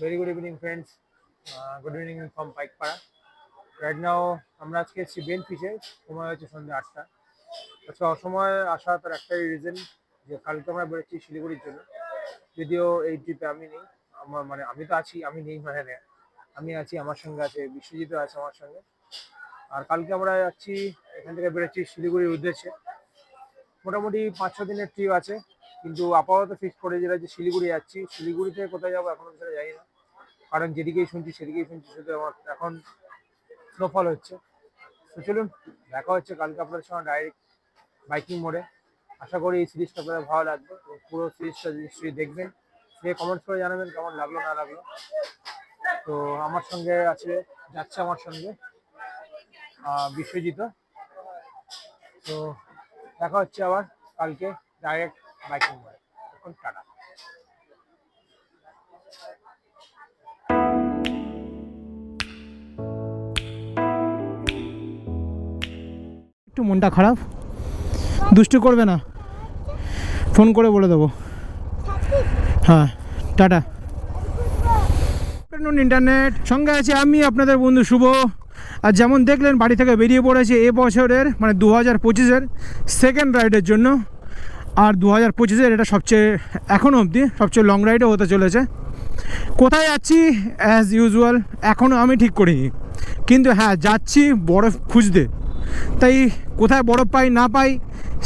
Very good evening friends good evening from Paikpara right now আমরা আজকে এসেছি Ben ফিশে সময় হচ্ছে সন্ধ্যে আটটা। আজকে অসময় আসা তার একটাই রিজন যে কালকে আমরা বেরোচ্ছি শিলিগুড়ির জন্য। যদিও এই ট্রিপে আমি নেই। আমার মানে আমি তো আছি, আমি নেই মানে। আমি আছি, আমার সঙ্গে আছে, বিশ্বজিৎও আছে আমার সঙ্গে। আর কালকে আমরা যাচ্ছি, এখান থেকে বেরোচ্ছি শিলিগুড়ির উদ্দেশ্যে। মোটামুটি পাঁচ ছ দিনের ট্রিপ আছে। কিন্তু আপাতত ফিক্স করে যেটা যে শিলিগুড়ি যাচ্ছি। শিলিগুড়ি থেকে কোথায় যাব এখনও সেটা জানি না। কারণ যেদিকেই শুনছি সেদিকেই শুনছি শুধু আমার এখন স্নোফল হচ্ছে। তো চলুন দেখা হচ্ছে কালকে আপনাদের সঙ্গে ডাইরেক্ট বাইকিং মোড়ে আশা করি এই সিরিজটা আপনাদের ভালো লাগবে। পুরো সিরিজটা নিশ্চয়ই দেখবেন। দিয়ে কমেন্টস করে জানাবেন কেমন লাগল না লাগল। তো আমার সঙ্গে আছে যাচ্ছে আমার সঙ্গে আহ, বিশ্বজিৎ। তো দেখা হচ্ছে আবার কালকে ডাইরেক্ট বাইকিং মোড়ে এখন টাটা। একটু মনটা খারাপ? দুষ্টু করবে না। ফোন করে বলে দেবো। হ্যাঁ টাটা। ইন্টারনেট সঙ্গে আছে আমি আপনাদের বন্ধু শুভ। আর যেমন দেখলেন, বাড়ি থেকে বেরিয়ে পড়েছে এ বছরের মানে দু হাজার পঁচিশের সেকেন্ড রাইডের জন্য। আর দু হাজার পঁচিশের এটা সবচেয়ে এখনও অবধি সবচেয়ে লং রাইডও হতে চলেছে। কোথায় যাচ্ছি? অ্যাজ ইউজুয়াল এখনও আমি ঠিক করিনি। কিন্তু হ্যাঁ যাচ্ছি বরফ খুঁজতে। তাই কোথায় বরফ পাই, না পাই,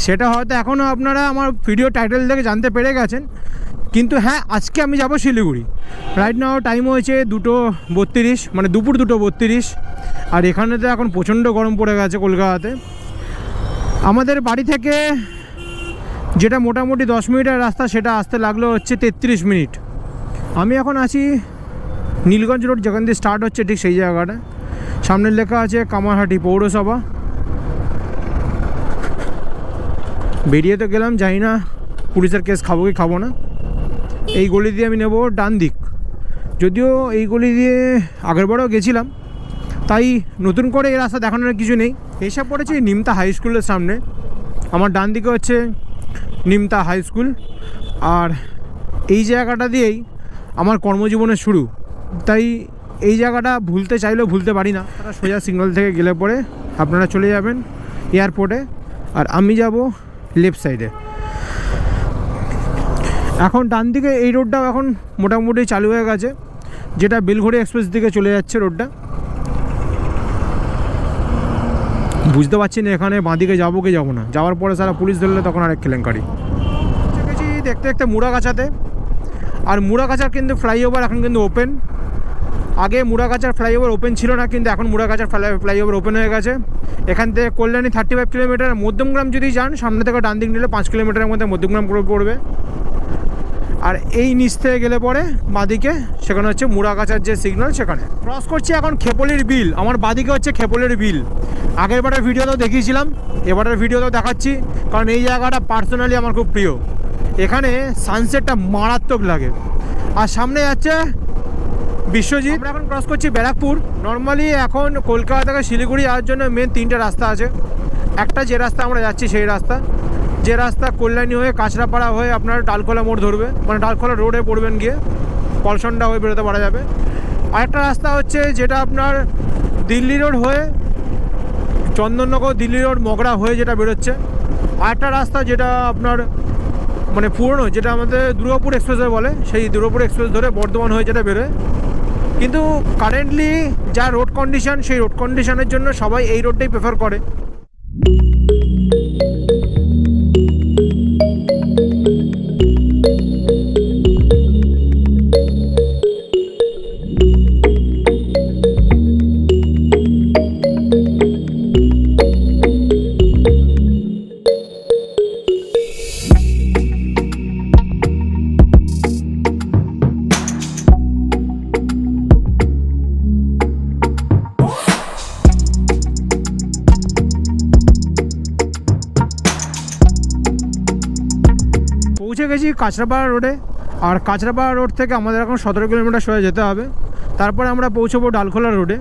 সেটা হয়তো এখনও আপনারা আমার ভিডিও টাইটেল থেকে জানতে পেরে গেছেন। কিন্তু হ্যাঁ আজকে আমি যাব শিলিগুড়ি। রাইট নাও টাইম হয়েছে দুটো বত্রিশ মানে দুপুর দুটো বত্রিশ। আর এখানে তো এখন প্রচণ্ড গরম পড়ে গেছে কলকাতাতে। আমাদের বাড়ি থেকে যেটা মোটামুটি দশ মিনিটের রাস্তা, সেটা আসতে লাগল হচ্ছে তেত্রিশ মিনিট। আমি এখন আছি নীলগঞ্জ রোড, যেখান দিয়ে স্টার্ট হচ্ছে ঠিক সেই জায়গাটা। সামনের লেখা আছে কামারহাটি পৌরসভা। বেরিয়ে তো গেলাম, জানি না পুলিশের কেস খাব কি খাব না। এই গলি দিয়ে আমি নেব ডান দিক যদিও এই গলি দিয়ে আগেরবারও গেছিলাম, তাই নতুন করে এই রাস্তা দেখানোর কিছু নেই। এসে পড়েছি নিমতা হাই স্কুলের সামনে। আমার ডান দিকে হচ্ছে নিমতা হাই স্কুল। আর এই জায়গাটা দিয়েই আমার কর্মজীবনের শুরু। তাই এই জায়গাটা ভুলতে চাইলেও ভুলতে পারি না। সোজা সিগন্যাল থেকে গেলে পরে আপনারা চলে যাবেন এয়ারপোর্টে। আর আমি যাব লেফট সাইডে এখন ডান দিকে এই রোডটাও এখন মোটামুটি চালু হয়ে গেছে, যেটা বেলঘড়ি এক্সপ্রেস দিকে চলে যাচ্ছে রোডটা বুঝতে পারছি না এখানে বাঁদিকে যাব কি যাব না। যাওয়ার পরে সারা পুলিশ ধরলে তখন আরেক কেলেঙ্কারি। দেখেছি দেখতে দেখতে মুড়াগাছাতে। আর মুড়াগাছার কিন্তু ফ্লাইওভার এখন কিন্তু ওপেন আগে মুড়াগাছার ফ্লাইওভার ওপেন ছিল না, কিন্তু এখন মুড়াগাছার ফ্লাইওভার ওপেন হয়ে গেছে। এখান থেকে Kalyani thirty five kilometre Madhyamgram যদি যান, সামনে থেকে ডান দিক নিলে পাঁচ কিলোমিটারের মধ্যে মধ্যমগ্রাম পড়বে। আর এই নিচ থেকে গেলে পরে বাঁদিকে, সেখানে হচ্ছে মুড়াগাছার যে সিগন্যাল সেখানে। ক্রস করছি এখন খেপলির বিল, আমার বাঁদিকে হচ্ছে খেপলির বিল। আগের বারের ভিডিওতেও দেখিয়েছিলাম, এবারের ভিডিওতেও দেখাচ্ছি, কারণ এই জায়গাটা পার্সোনালি আমার খুব প্রিয়। এখানে সানসেটটা মারাত্মক লাগে। আর সামনে যাচ্ছে বিশ্বজিৎ। আমরা এখন ক্রস করছি ব্যারাকপুর। নর্মালি এখন কলকাতা থেকে শিলিগুড়ি যাওয়ার জন্য মেন তিনটে রাস্তা আছে। একটা যে রাস্তা আমরা যাচ্ছি সেই রাস্তা। যে রাস্তা কল্যাণী হয়ে কাঁচরাপাড়া হয়ে আপনার ডালখোলা মোড় ধরবে। মানে ডালখোলা রোডে পড়বেন গিয়ে পলসনটা হয়ে বেরোতে পারা যাবে। আরেকটা রাস্তা হচ্ছে যেটা আপনার দিল্লি রোড হয়ে চন্দননগর দিল্লি রোড মগরা হয়ে যেটা বেরোচ্ছে। আরেকটা রাস্তা যেটা আপনার মানে পুরনো, যেটা আমাদের দুর্গাপুর এক্সপ্রেসে বলে, সেই দুর্গাপুর এক্সপ্রেস ধরে বর্ধমান হয়ে যেটা বেরোয়। কিন্তু কারেন্টলি যা রোড কন্ডিশন সেই রোড কন্ডিশনের জন্য সবাই এই রোডটাই প্রেফার করে। পৌঁছে গেছি কাঁচরাপাড়া রোডে। আর কাঁচরাপাড়া রোড থেকে আমাদের এখন সতেরো কিলোমিটার সোজা যেতে হবে। তারপরে আমরা পৌঁছবো ডালখোলা রোডে।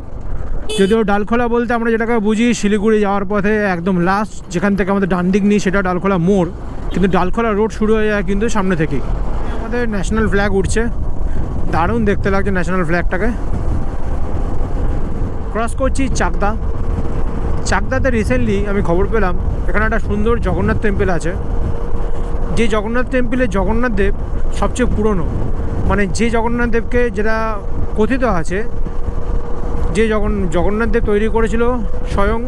যদিও ডালখোলা বলতে আমরা যেটাকে বুঝি শিলিগুড়ি যাওয়ার পথে একদম লাস্ট যেখান থেকে আমাদের ডান দিক নিই সেটা ডালখোলা মোড়। কিন্তু ডালখোলা রোড শুরু হয়ে যায় কিন্তু সামনে থেকেই। আমাদের ন্যাশনাল ফ্ল্যাগ উঠছে। দারুণ দেখতে লাগছে ন্যাশনাল ফ্ল্যাগটাকে ক্রস করছি চাকদা। চাকদাতে রিসেন্টলি আমি খবর পেলাম, এখানে একটা সুন্দর জগন্নাথ টেম্পল আছে। যে জগন্নাথ টেম্পলে জগন্নাথ দেব সবচেয়ে পুরনো মানে যে জগন্নাথ দেবকে যেটা কথিত আছে, যে জগন, জগন্নাথ দেব তৈরি করেছিল স্বয়ং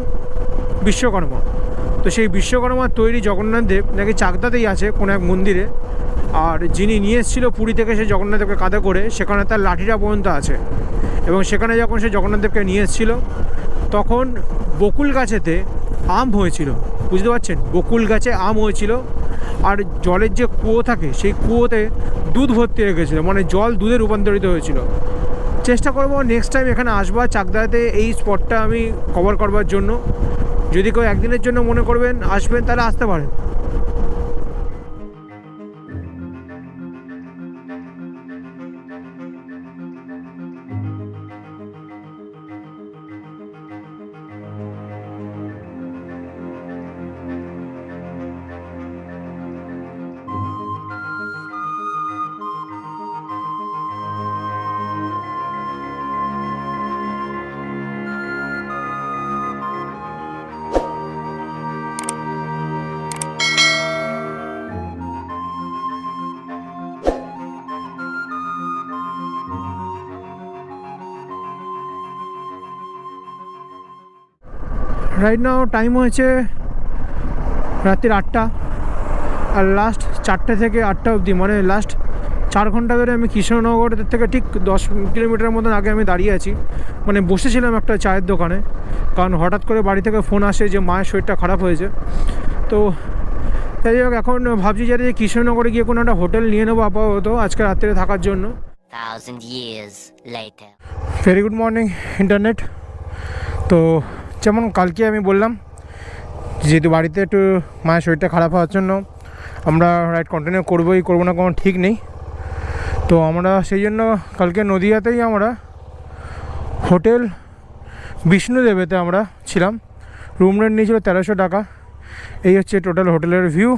বিশ্বকর্মা। তো সেই বিশ্বকর্মার তৈরি জগন্নাথ দেব নাকি চাকদাতেই আছে কোনো এক মন্দিরে, আর যিনি নিয়ে এসেছিল পুরী থেকে সেই জগন্নাথ দেবকে কাঁধে করে, সেখানে তার লাঠিটা পর্যন্ত আছে। এবং সেখানে যখন সে জগন্নাথ দেবকে নিয়ে এসেছিল, তখন বকুল গাছেতে আম হয়েছিল। বুঝতে পারছেন? বকুল গাছে আম হয়েছিল। আর জলের যে কুয়ো থাকে, সেই কুয়োতে দুধ ভর্তি হয়ে গেছিল মানে জল দুধে রূপান্তরিত হয়েছিল। চেষ্টা করব নেক্সট টাইম এখানে আসবার চাকদাতে এই স্পটটা আমি কভার করবার জন্য। যদি কেউ একদিনের জন্য মনে করবেন, আসবেন, তাহলে আসতে পারেন। রাইট নাও টাইম হয়েছে রাত্রির আটটা আর লাস্ট চারটে থেকে আটটা অবধি। মানে লাস্ট চার ঘণ্টা ধরে আমি কৃষ্ণনগর থেকে ঠিক দশ কিলোমিটার মতন আগে আমি দাঁড়িয়ে আছি। মানে বসেছিলাম একটা চায়ের দোকানে কারণ হঠাৎ করে বাড়ি থেকে ফোন আসে যে মায়ের শরীরটা খারাপ হয়েছে। তো যাই হোক এখন ভাবছি যে যে কৃষ্ণনগরে গিয়ে কোনো একটা হোটেল নিয়ে নেব আপাতত আজকে রাত্রে থাকার জন্য. ভেরি গুড মর্নিং ইন্টারনেট তো যেমন কালকে আমি বললাম, যেহেতু বাড়িতে একটু মায়ের শরীরটা খারাপ হওয়ার জন্য আমরা রাইড কন্টিনিউ করবোই, করব না কোনো ঠিক নেই। তো আমরা সেই জন্য কালকে নদিয়াতেই আমরা হোটেল বিষ্ণুদেবেতে আমরা ছিলাম। রুম রেন্ট নিয়েছিল তেরোশো টাকা। এই হচ্ছে টোটাল হোটেলের ভিউ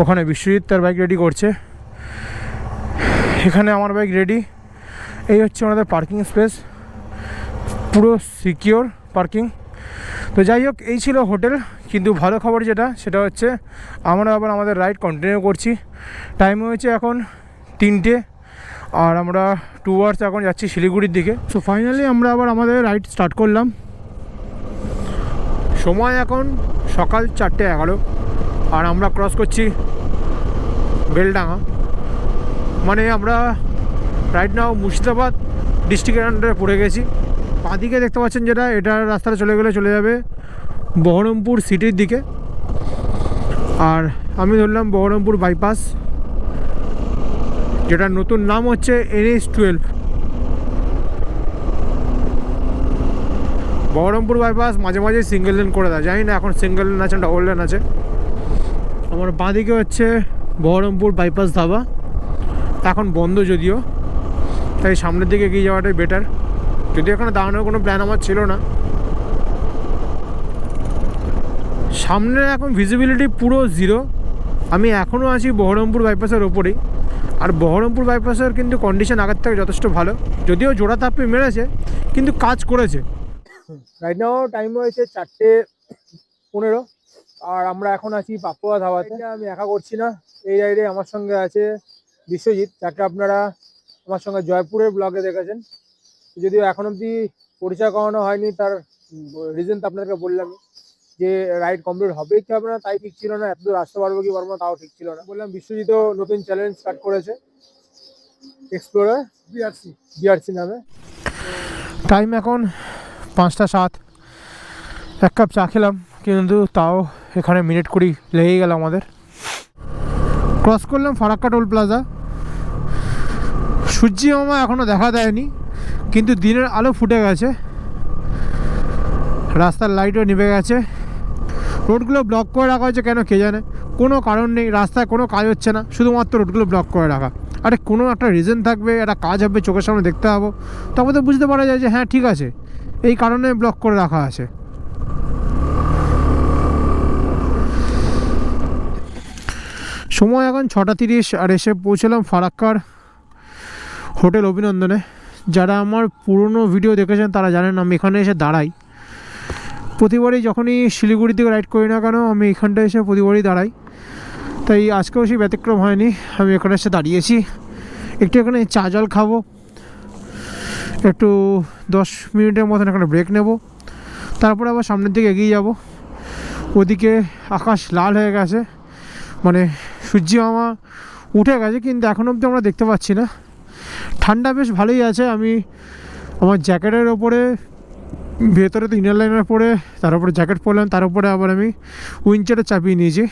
ওখানে বিশ্বজিৎ তার বাইক রেডি করছে। এখানে আমার বাইক রেডি এই হচ্ছে আমাদের পার্কিং স্পেস পুরো সিকিওর পার্কিং। তো যাই হোক, এই ছিল হোটেল, কিন্তু ভালো খবর যেটা, সেটা হচ্ছে আমরা আবার আমাদের রাইড কন্টিনিউ করছি। টাইম হয়েছে এখন তিনটে, আর আমরা টু আওয়ার্স এখন যাচ্ছি শিলিগুড়ির দিকে। সো ফাইনালি আমরা আবার আমাদের রাইড স্টার্ট করলাম। সময় এখন সকাল চারটে এগারো, আর আমরা ক্রস করছি বেলডাঙা মানে আমরা রাইট নাও মুর্শিদাবাদ ডিস্ট্রিক্টের আন্ডারে পড়ে গেছি। বাঁদিকে দেখতে পাচ্ছেন যেটা, এটা রাস্তাটা চলে গেলে চলে যাবে বহরমপুর সিটির দিকে। আর আমি ধরলাম বহরমপুর বাইপাস যেটার নতুন নাম হচ্ছে এনএস টুয়েলভ বহরমপুর বাইপাস মাঝে মাঝে সিঙ্গেল লেন করে দেয়। জানি না এখন সিঙ্গেল লেন আছে ডবল লেন আছে। আমার বাঁদিকে হচ্ছে বহরমপুর বাইপাস ধাবা। এখন বন্ধ যদিও, তাই সামনের দিকে এগিয়ে যাওয়াটাই বেটার যদিও এখানে দাঁড়ানোর কোনো প্ল্যান আমার ছিল না। সামনে এখন ভিজিবিলিটি পুরো জিরো আমি এখনও আছি বহরমপুর বাইপাসের ওপরেই। আর বহরমপুর বাইপাসের কিন্তু কন্ডিশন আগের থেকে যথেষ্ট ভালো। যদিও জোড়া তাপে মেরেছে, কিন্তু কাজ করেছে। রাইট নাও টাইম হয়েছে চারটে পনেরো। আর আমরা এখন আছি পাপুয়া ধাবাতে। আমি একা করছি না। এই রাইডে আমার সঙ্গে আছে বিশ্বজিৎ, যাকে আপনারা আমার সঙ্গে জয়পুরের ব্লগে দেখেছেন। যদিও এখন অবধি পরিচয় করানো হয়নি তার রিজন তো আপনাদেরকে বললাম যে রাইড কমপ্লিট হবে কি হবে না তাই ঠিক ছিল না এত দূর আসতে পারব কি পারব না তাও ঠিক ছিল না। বললাম বিশ্বজিৎও নতুন চ্যালেঞ্জ স্টার্ট করেছে এক্সপ্লোরার বিআরসি বিআরসি নামে। টাইম এখন পাঁচটা সাত। এক কাপ চা খেলাম কিন্তু তাও এখানে মিনিট কুড়ি লেগে গেল আমাদের। ক্রস করলাম ফারাক্কা টোল প্লাজা সূর্যি মামা এখনও দেখা দেয়নি। কিন্তু দিনের আলো ফুটে গেছে। রাস্তার লাইটও নিভে গেছে। রোডগুলো ব্লক করে রাখা হয়েছে কেন কে জানে? কোনো কারণ নেই, রাস্তায় কোনো কাজ হচ্ছে না, শুধুমাত্র রোডগুলো ব্লক করে রাখা। আরে কোনো একটা রিজন থাকবে, একটা কাজ হবে, চোখের সামনে দেখতে পাবো তবে তো বুঝতে পারা যায় যে হ্যাঁ ঠিক আছে, এই কারণে ব্লক করে রাখা আছে। সময় এখন ছটা তিরিশ, আর এসে পৌঁছলাম ফারাক্কার হোটেল অভিনন্দনে। যারা আমার পুরনো ভিডিও দেখেছেন তারা জানেন আমি এখানে এসে দাঁড়াই। প্রতিবারই যখনই শিলিগুড়ি থেকে রাইড করি না কেন, আমি এখানটা এসে প্রতিবারই দাঁড়াই। তাই আজকেও সেই ব্যতিক্রম হয়নি, আমি এখানে এসে দাঁড়িয়েছি। একটু এখানে চা জল খাব। একটু দশ মিনিটের মতন এখানে ব্রেক নেব। তারপরে আবার সামনের দিকে এগিয়ে যাব। ওদিকে আকাশ লাল হয়ে গেছে। মানে সূর্য মামা উঠে গেছে, কিন্তু এখন অবধি আমরা দেখতে পাচ্ছি না। ঠান্ডা বেশ ভালোই আছে। আমি আমার জ্যাকেটের ওপরে, ভেতরে তো ইনার লাইনার পরে, তার উপরে জ্যাকেট পরলাম, তার উপরে আবার আমি উইঞ্চারটা চাপিয়ে নিয়েছি।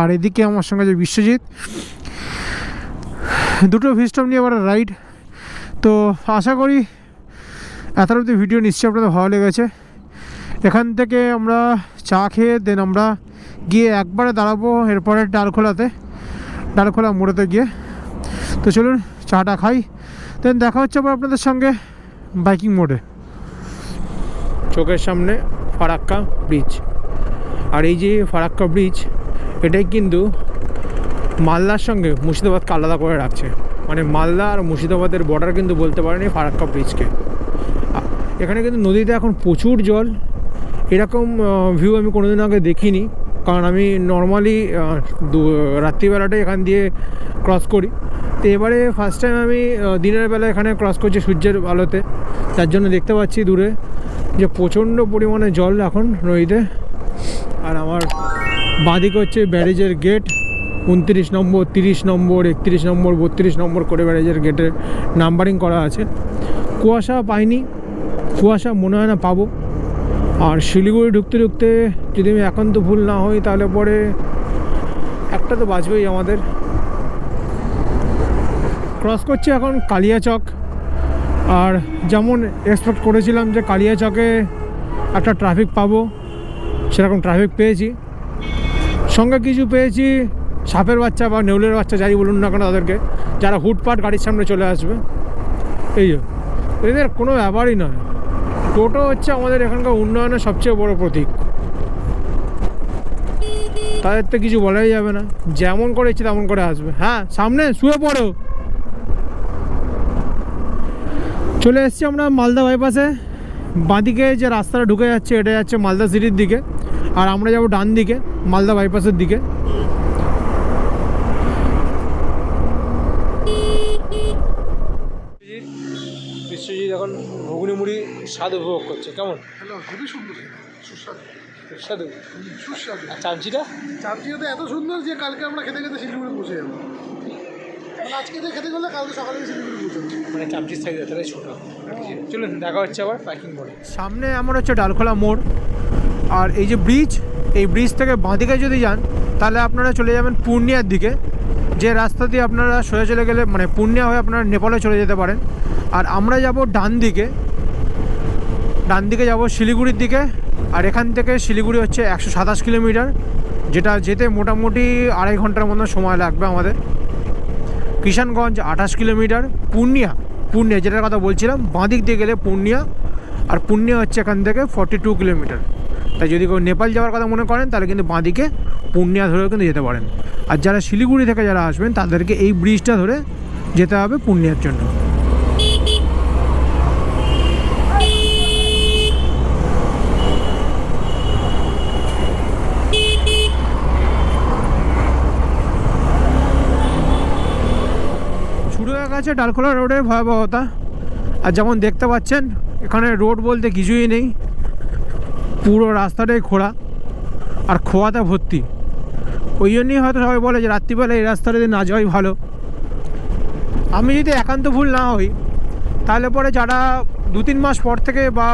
আর এদিকে আমার সঙ্গে যে বিশ্বজিৎ, দুটো ভিস্টম নিয়ে আবার রাইড তো আশা করি এত অবধি ভিডিও নিশ্চয়ই আপনাদের ভালো লেগেছে। এখান থেকে আমরা চা খেয়ে দেন আমরা গিয়ে একবারে দাঁড়াবো এরপরে ডালখোলাতে, ডালখোলা মোড়েতে গিয়ে। তো চলুন, চাটা খাই। দেন দেখা হচ্ছে আবার আপনাদের সঙ্গে বাইকিং মোডে চোখের সামনে ফারাক্কা ব্রিজ আর এই যে ফারাক্কা ব্রিজ এটাই কিন্তু মালদার সঙ্গে মুর্শিদাবাদকে আলাদা করে রাখছে। মানে মালদা আর মুর্শিদাবাদের বর্ডার কিন্তু বলতে পারেনি ফারাক্কা ব্রিজকে এখানে কিন্তু নদীতে এখন প্রচুর জল। এরকম ভিউ আমি কোনোদিন আগে দেখিনি। কারণ আমি নর্মালি দু, রাত্রিবেলাটাই এখান দিয়ে ক্রস করি। তো এবারে ফার্স্ট টাইম আমি দিনের বেলা এখানে ক্রস করছি সূর্যের আলোতে। তার জন্য দেখতে পাচ্ছি দূরে যে প্রচণ্ড পরিমাণে জল এখন নদীতে। আর আমার বাঁদিকে হচ্ছে ব্যারেজের গেট উনত্রিশ নম্বর, তিরিশ নম্বর, একত্রিশ নম্বর, বত্রিশ নম্বর করে ব্যারেজের গেটের নাম্বারিং করা আছে। কুয়াশা পাইনি, কুয়াশা মনে হয় না পাবো। আর শিলিগুড়ি ঢুকতে ঢুকতে যদি আমি একান্ত ভুল না হই, তাহলে পরে একটা তো বাঁচবেই আমাদের। ক্রস করছি এখন কালিয়াচক আর যেমন এক্সপেক্ট করেছিলাম যে কালিয়াচকে একটা ট্রাফিক পাবো, সেরকম ট্রাফিক পেয়েছি। সঙ্গে কিছু পেয়েছি, সাপের বাচ্চা বা নেউলের বাচ্চা, যাই বলুন না কেন তাদেরকে, যারা হুটপাট গাড়ির সামনে চলে আসবে। এই এদের কোনো ব্যাপারই নয়। টোটো হচ্ছে আমাদের এখানকার উন্নয়নের সবচেয়ে বড় প্রতীক। তাদের তো কিছু বলাই যাবে না। যেমন করে ইচ্ছে তেমন করে আসবে। হ্যাঁ সামনে শুয়ে পড়ো। চলে এসেছি আমরা মালদা বাইপাসে। বাঁদিকে যে রাস্তাটা ঢুকে যাচ্ছে, এটা যাচ্ছে মালদা সিটির দিকে। আর আমরা যাব ডান দিকে, মালদা বাইপাসের দিকে বিশ্বজিৎ এখন ঘুগনি মুড়ি স্বাদ উপভোগ করছে কেমন? খুবই সুন্দর। সুস্বাদু। সুস্বাদু? সুস্বাদু। আর চামচিটা? এত সুন্দর যে কালকে আমরা খেতে খেতে শিলিগুড়ি পৌঁছে যাব। মানে আজকে যে খেতে গেলে কালকে সকালে শিলিগুড়ি পৌঁছে মানে চামচির সাইজ এতটাই ছোটো। চলুন দেখা হচ্ছে আবার পার্কিং মোড়ে সামনে আমার হচ্ছে ডালখোলা মোড়। আর এই যে ব্রিজ এই ব্রিজ থেকে বাঁদিকে যদি যান তাহলে আপনারা চলে যাবেন পূর্ণিয়ার দিকে। যে রাস্তা দিয়ে আপনারা সোজা চলে গেলে মানে পূর্ণিয়া হয়ে আপনারা নেপালে চলে যেতে পারেন। আর আমরা যাব ডান দিকে ডান দিকে যাব শিলিগুড়ির দিকে, আর এখান থেকে শিলিগুড়ি হচ্ছে একশো সাতাশ কিলোমিটার, যেটা যেতে মোটামুটি আড়াই ঘণ্টার মতো সময় লাগবে আমাদের। কিষানগঞ্জ আঠাশ কিলোমিটার, পূর্ণিয়া পূর্ণিয়া যেটার কথা বলছিলাম, বাঁদিক দিয়ে গেলে পূর্ণিয়া, আর পূর্ণিয়া হচ্ছে এখান থেকে ফর্টি টু কিলোমিটার। তাই যদি কেউ নেপাল যাওয়ার কথা মনে করেন, তাহলে কিন্তু বাঁদিকে পূর্ণিয়া ধরেও কিন্তু যেতে পারেন। আর যারা শিলিগুড়ি থেকে যারা আসবেন, তাদেরকে এই ব্রিজটা ধরে যেতে হবে পূর্ণিয়ার জন্য। গেছে ডালখোলা রোডের ভয়াবহতা। আর যেমন দেখতে পাচ্ছেন, এখানে রোড বলতে কিছুই নেই। পুরো রাস্তাটাই খোঁড়া আর খোয়াতে ভর্তি। ওই জন্যই হয়তো সবাই বলে যে রাত্রিবেলা এই রাস্তাটা দিয়ে না যাওয়াই ভালো। আমি যদি একান্ত ভুল না হই, তাহলে পরে যারা দু তিন মাস পর থেকে বা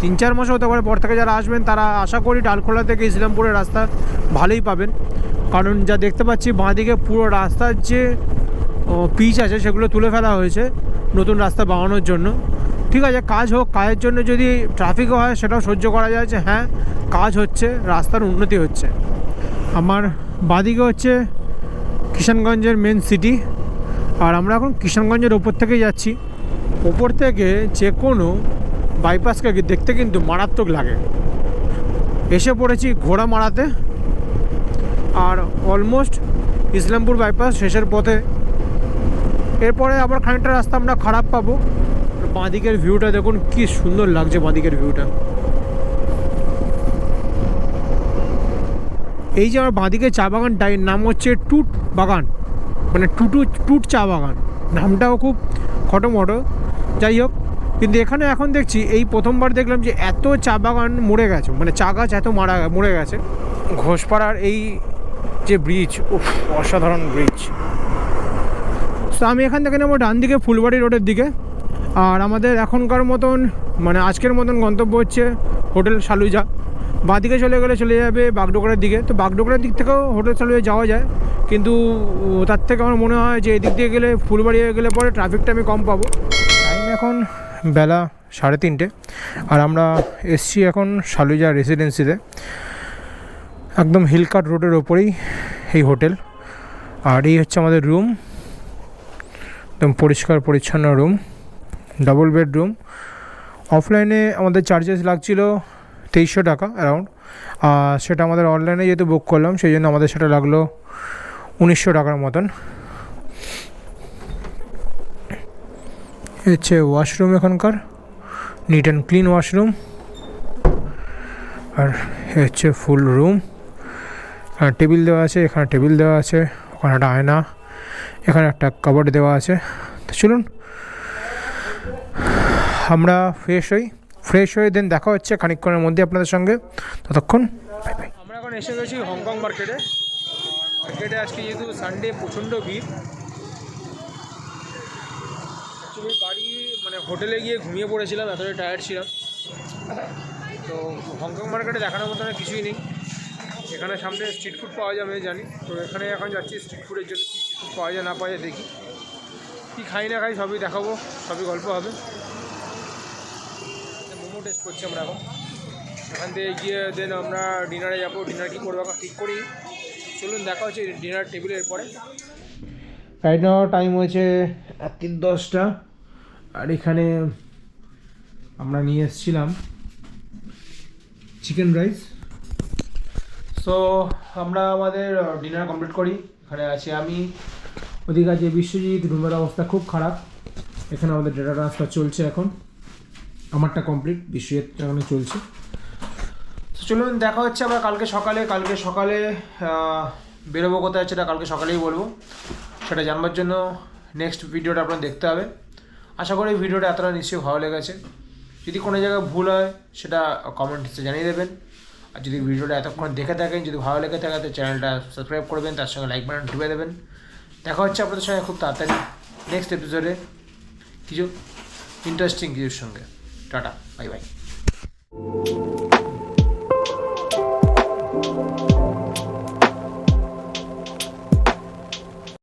তিন চার মাস হতে পারে পর থেকে যারা আসবেন, তারা আশা করি ডালখোলা থেকে ইসলামপুরের রাস্তা ভালোই পাবেন। কারণ যা দেখতে পাচ্ছি, বাঁদিকে পুরো রাস্তার যে পিচ আছে, সেগুলো তুলে ফেলা হয়েছে নতুন রাস্তা বানানোর জন্য। ঠিক আছে, কাজ হোক, কাজের জন্য যদি ট্রাফিকও হয়, সেটাও সহ্য করা যায় যে হ্যাঁ কাজ হচ্ছে, রাস্তার উন্নতি হচ্ছে। আমার বাঁদিকে হচ্ছে কিষানগঞ্জের মেন সিটি আর আমরা এখন কিষানগঞ্জের ওপর থেকে যাচ্ছি। ওপর থেকে যে কোনো বাইপাসকে দেখতে কিন্তু মারাত্মক লাগে। এসে পড়েছি ঘোড়া মারাতে। আর অলমোস্ট ইসলামপুর বাইপাস শেষের পথে এরপরে আবার খানিকটা রাস্তা আমরা খারাপ পাবো। বাঁদিকের ভিউটা দেখুন, কি সুন্দর লাগছে বাঁদিকের ভিউটা এই যে আমার বাঁদিকে চা বাগানটার নাম হচ্ছে টুট বাগান। মানে টুটু টুট চা বাগান। নামটাও খুব খটোমটো। যাই হোক, কিন্তু এখানে এখন দেখছি, এই প্রথমবার দেখলাম যে এত চা বাগান মরে গেছে। মানে চা গাছ এত মারা মরে গেছে। ঘোষপাড়ার এই যে ব্রিজ অসাধারণ ব্রিজ তো আমি এখান থেকে নেব ডান দিকে ফুলবাড়ি রোডের দিকে। আর আমাদের এখনকার মতন মানে আজকের মতন গন্তব্য হচ্ছে হোটেল সালুজা বাঁদিকে চলে গেলে চলে যাবে বাগডোগরার দিকে। তো বাগডোগরার দিক থেকেও হোটেল সালুজা যাওয়া যায়। কিন্তু তার থেকে আমার মনে হয় যে এদিক দিয়ে গেলে, ফুলবাড়ি হয়ে গেলে পরে ট্রাফিকটা আমি কম পাবো। টাইম এখন বেলা সাড়ে তিনটে। আর আমরা এসছি এখন সালুজা রেসিডেন্সিতে একদম হিলকাট রোডের ওপরেই এই হোটেল। আর এই হচ্ছে আমাদের রুম একদম পরিষ্কার, পরিচ্ছন্ন রুম ডাবল বেডরুম অফলাইনে আমাদের চার্জেস লাগছিল তেইশশো টাকা অ্যারাউন্ড আর সেটা আমাদের অনলাইনে যেহেতু বুক করলাম, সেই জন্য আমাদের সেটা লাগল উনিশশো টাকার মতন। হচ্ছে ওয়াশরুম এখানকার নিট অ্যান্ড ক্লিন ওয়াশরুম আর হচ্ছে ফুল রুম এখানে টেবিল দেওয়া আছে, এখানে টেবিল দেওয়া আছে, ওখানে একটা আয়না। এখানে একটা কাবার্ড দেওয়া আছে। তো চলুন, আমরা ফ্রেশ হই। ফ্রেশ হয়ে দেন দেখা হচ্ছে খানিকক্ষণের মধ্যে আপনাদের সঙ্গে। ততক্ষণ আমরা এখন এসে গেছি হংকং মার্কেটে মার্কেটে আজকে যেহেতু সানডে প্রচণ্ড ভিড়। অ্যাকচুয়ালি বাড়ি মানে হোটেলে গিয়ে ঘুমিয়ে পড়েছিলাম, এতটাই টায়ার্ড ছিলাম। তো হংকং মার্কেটে দেখানোর মতো কিছুই নেই। এখানে সামনে স্ট্রিট ফুড পাওয়া যাবে, জানি। তো এখানে এখন যাচ্ছি স্ট্রিট ফুডের জন্য। পাওয়া যায় না পাওয়া যায় দেখি। কী খাই না খাই সবই দেখাবো, সবই গল্প হবে। মোমো টেস্ট করছি আমরা এখন। এখান থেকে গিয়ে দেন আমরা ডিনারে যাব। ডিনার কী করব এখন ঠিক করি চলুন দেখা হচ্ছে ডিনার টেবিলের পরে। রাইট নাও টাইম হয়েছে তিন দশটা। আর এখানে আমরা নিয়ে এসেছিলাম চিকেন রাইস সো আমরা আমাদের ডিনার কমপ্লিট করি। এখানে আছি আমি। ওদিকে আছে বিশ্বজিৎ, রুমের অবস্থা খুব খারাপ। এখানে আমাদের ডেটা ট্রান্সফার চলছে এখন। আমারটা কমপ্লিট বিশ্বজিৎ এখানে চলছে। তো চলুন, দেখা হচ্ছে আমরা কালকে সকালে। কালকে সকালে বেরোবো কোথায় সেটা কালকে সকালেই বলব। সেটা জানবার জন্য নেক্সট ভিডিওটা আপনার দেখতে হবে। আশা করি ভিডিওটা এতটা নিশ্চয়ই ভালো লেগেছে। যদি কোনো জায়গায় ভুল হয়, সেটা কমেন্টসে জানিয়ে দেবেন। আর যদি ভিডিওটা এতক্ষণ দেখে থাকেন, যদি ভালো লেগে থাকে, তো চ্যানেলটা সাবস্ক্রাইব করবেন, তার সঙ্গে লাইক বাটন টিপে দেবেন। দেখা হচ্ছে আপনাদের সঙ্গে খুব তাড়াতাড়ি নেক্সট এপিসোডে কিছু ইন্টারেস্টিং কিছুর সঙ্গে। Tata bye bye